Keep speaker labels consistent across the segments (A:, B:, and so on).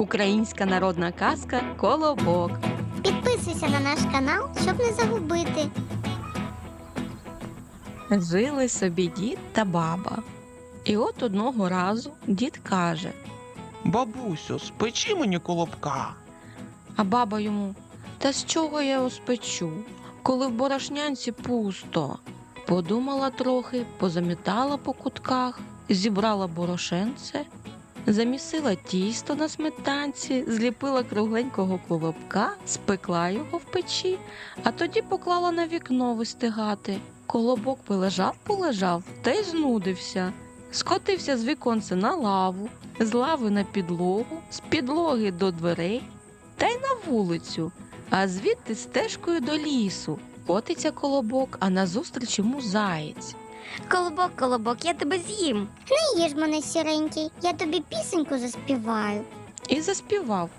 A: Українська народна казка Колобок.
B: Підписуйся на наш канал, щоб не загубити.
A: Жили собі дід та баба. І от одного разу дід каже,
C: Бабусю, спечи мені колобка.
A: а баба йому: Та з чого я його спечу, коли в борошнянці пусто? Подумала трохи, позамітала по кутках, зібрала борошенце, замісила тісто на сметанці, зліпила кругленького колобка, спекла його в печі, а тоді поклала на вікно вистигати. Колобок полежав, полежав та й знудився. Скотився з віконця на лаву, з лави на підлогу, з підлоги до дверей та й на вулицю, а звідти стежкою до лісу. Котиться колобок, а назустріч йому заєць.
B: Колобок, колобок, я тебе з'їм. Не їж мене сіренький, я тобі пісеньку заспіваю.
A: І заспівав.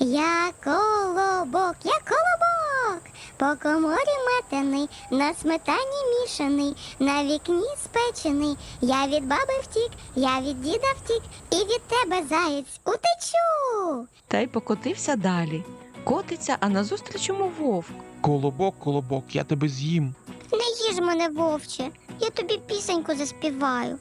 B: Я колобок, я колобок, по коморі метений, на сметані мішаний, на вікні спечений. Я від баби втік, я від діда втік, і від тебе заєць утечу.
A: Та й покотився далі. Котиться, а назустріч йому вовк.
C: Колобок, колобок, я тебе з'їм.
B: Не їж мене, вовче, я тобі пісеньку заспіваю.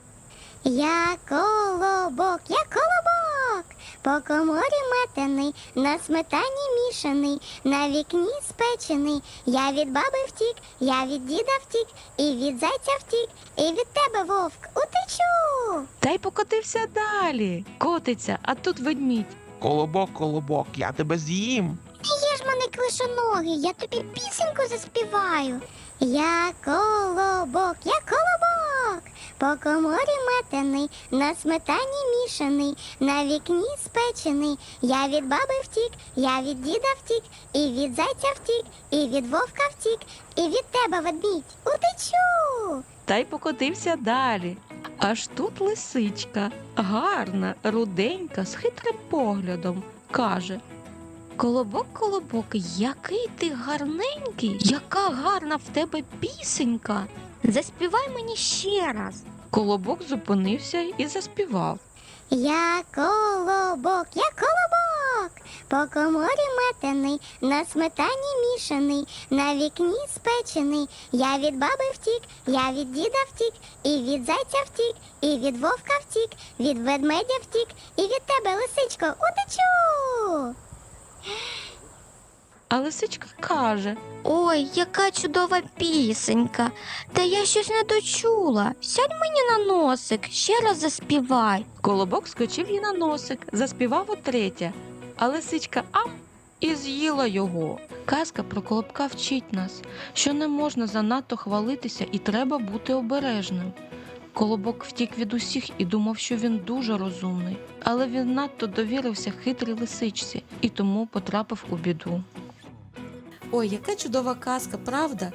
B: Я колобок, я колобок, по коморі метений, на сметані мішаний, на вікні спечений. Я від баби втік, я від діда втік, і від зайця втік, і від тебе вовк утечу.
A: Та й покотився далі. Котиться, а тут ведмідь.
C: Колобок, колобок, я тебе з'їм.
B: Є ж мене клишоноги, я тобі пісеньку заспіваю. Я колобок, я колобок, по коморі метений, на сметані мішаний, на вікні спечений. Я від баби втік, я від діда втік, і від зайця втік, і від вовка втік, і від тебе ведмідь утечу.
A: Та й покотився далі. Аж тут лисичка, гарна, руденька, з хитрим поглядом, каже. Колобок, колобок, який ти гарненький, яка гарна в тебе пісенька.
B: Заспівай мені ще раз.
A: Колобок зупинився і заспівав.
B: Я колобок, я колобок, по коморі метений, на сметані мішаний, на вікні спечений. Я від баби втік, я від діда втік, і від зайця втік, і від вовка втік, від ведмедя втік, і від тебе, лисичко, утечу.
A: А лисичка каже:
D: Ой, яка чудова пісенька. Та я щось не дочула. Сядь мені на носик, ще раз заспівай.
A: Колобок скочив їй на носик, заспівав утретє, а лисичка ам і з'їла його. Казка про колобка вчить нас, що не можна занадто хвалитися і треба бути обережним. Колобок втік від усіх і думав, що він дуже розумний, але він надто довірився хитрій лисичці і тому потрапив у біду. Ой, яка чудова казка, правда?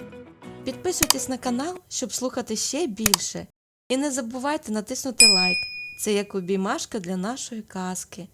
A: Підписуйтесь на канал, щоб слухати ще більше. І не забувайте натиснути лайк. Це як обіймашка для нашої казки.